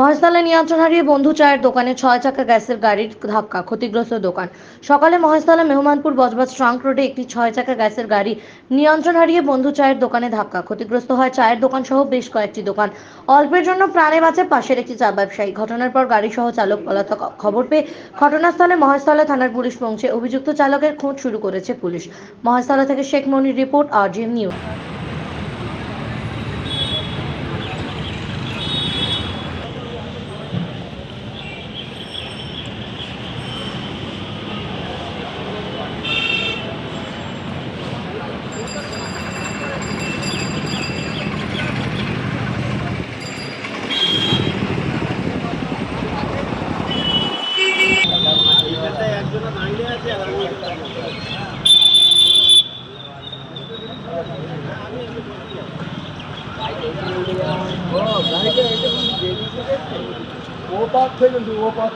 মহেশতলা নিয়ন্ত্রণ হারিয়ে বন্ধু চায়ের দোকানে ছয় চাকা গ্যাসের গাড়ির ধাক্কা, ক্ষতিগ্রস্ত দোকান। সকালে মহেশতলা মেহমানপুর বজবজ ট্রাঙ্ক রোডে একটি ছয় চাকা গ্যাসের গাড়ি নিয়ন্ত্রণ হারিয়ে বন্ধু চায়ের দোকানে ধাক্কা, ক্ষতিগ্রস্ত হয় চায়ের দোকান সহ বেশ কয়েকটি দোকান। অল্পের জন্য প্রাণে বাঁচে পাশের একটি চা ব্যবসায়ী। ঘটনার পর গাড়ি সহ চালক পলাতক খবর পেয়ে ঘটনাস্থলে মহেশতলা থানার পুলিশ পৌঁছে অভিযুক্ত চালকের খোঁজ শুরু করেছে পুলিশ। মহেশতলা থেকে শেখ মনির রিপোর্ট আর নিউজ। ও পাঁচ ছয় কিন্তু ও পাঁচ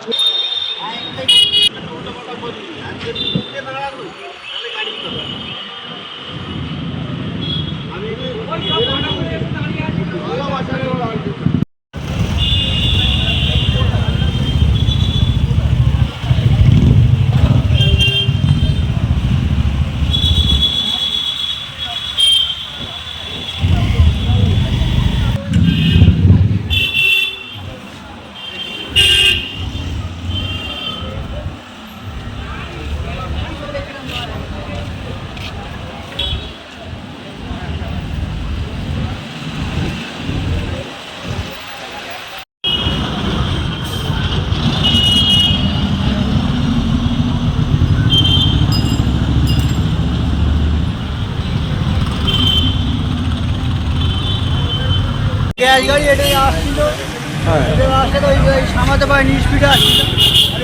গ্যাস গাড়ি এটা আসছিল। এটা আসলে তো ওই সামাতে পারেনি স্পিডে আসছিল। আর।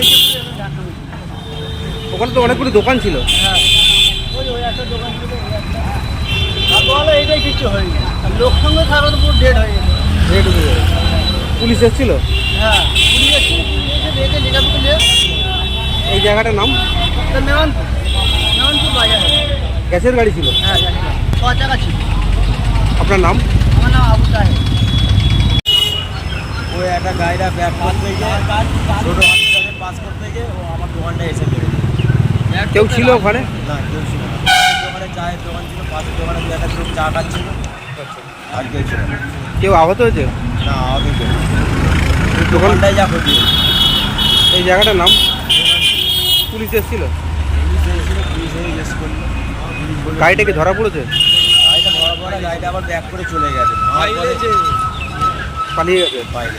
ওখানে তো অনেকগুলো দোকান ছিল। হ্যাঁ। ওই ওই একটা দোকান ছিল ওই একটা। আর বলো এটাই কিচ্ছু হয়নি। আর লোক সঙ্গে থাকলে তো পুরো ডেড হয়ে হয়ে। পুলিশ এসেছিল? হ্যাঁ পুলিশ এসে দেখে এই জায়গাটার নাম? তা মেমানপুর মেমানপুর বাজার। গ্যাসের গাড়ি ছিল? হ্যাঁ ছ ছিল। আপনার নাম? আমার নাম আবু সাহেব ওই একটা গাড়িটা ব্যাগ করতে গিয়ে ছোটো বাচ্চাকে পাস করতে গিয়ে ও আমার দোকানটা এসে পেরেছে কেউ ছিল ওখানে? না কেউ ছিল না। দোকানে চায়ের দোকান ছিল পাশের দোকানে দু একটা লোক চা খাচ্ছিল। আর কেউ ছিল কেউ আহত হয়েছে? না কেউ না। দোকান দোকানটাই যা ক্ষতি এই জায়গাটার নাম? পুলিশ এসেছিল? পুলিশ এসেছিল পুলিশ এসে করল। গাড়িটা কি ধরা পড়েছে? গাড়িটা ধরা পড়ে গাড়িটা আবার ব্যাক করে চলে গেছে। পালিয়ে গেছে। বাইরে